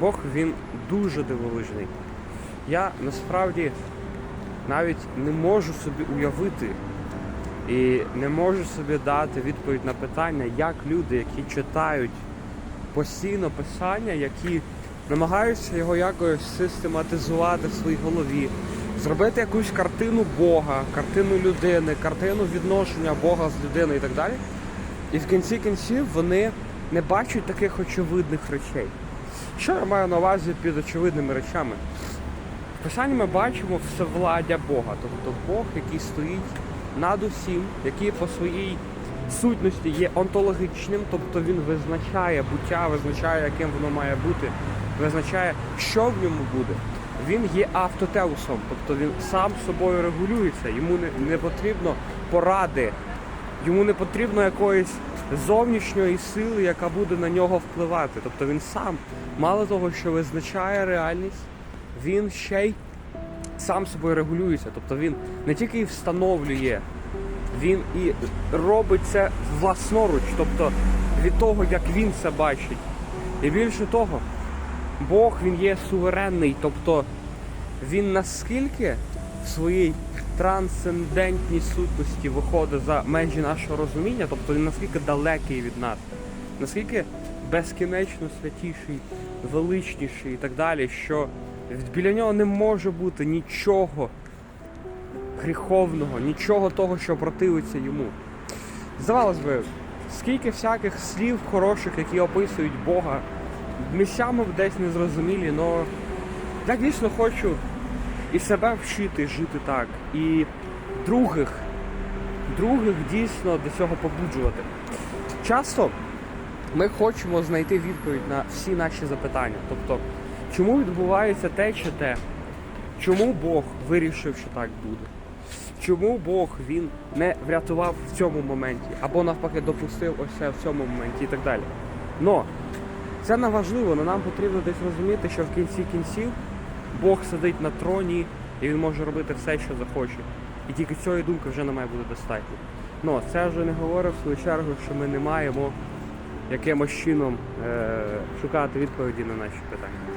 Бог він дуже дивовижний. Я насправді навіть не можу собі уявити і не можу собі дати відповідь на питання, як люди, які читають постійно писання, які намагаються його якось систематизувати в своїй голові, зробити якусь картину Бога, картину людини, картину відношення Бога з людиною і так далі. І в кінці кінців вони не бачать таких очевидних речей. Що я маю на увазі під очевидними речами? В Писанні ми бачимо всевладдя Бога, тобто Бог, який стоїть над усім, який по своїй сутності є онтологічним, тобто він визначає буття, визначає, яким воно має бути, визначає, що в ньому буде. Він є автотеусом, тобто він сам собою регулюється, йому не, не потрібно поради, йому не потрібно якоїсь зовнішньої сили, яка буде на нього впливати. Тобто він сам, мало того, що визначає реальність, він ще й сам собою регулюється. Тобто він не тільки і встановлює, він і робить це власноруч, тобто від того, як він це бачить. І більше того, Бог він є суверенний, тобто він наскільки в своїй трансцендентній сутності виходить за межі нашого розуміння, тобто наскільки далекий від нас, наскільки безкінечно святіший, величніший і так далі, що біля нього не може бути нічого гріховного, нічого того, що противиться йому. Здавалось би, скільки всяких слів хороших, які описують Бога, місцями десь незрозумілі, але я дійсно хочу і себе вчити жити так, і других, других дійсно до цього побуджувати. Часто ми хочемо знайти відповідь на всі наші запитання. Тобто, чому відбувається те чи те? Чому Бог вирішив, що так буде? Чому Бог він не врятував в цьому моменті, або навпаки допустив ось це в цьому моменті і так далі. Но це не важливо, але нам потрібно десь розуміти, що в кінці кінців Бог сидить на троні і він може робити все, що захоче. І тільки цієї думки вже не має бути достатньо. Ну, це вже не говорив в свою чергу, що ми не маємо якимось чином е- шукати відповіді на наші питання.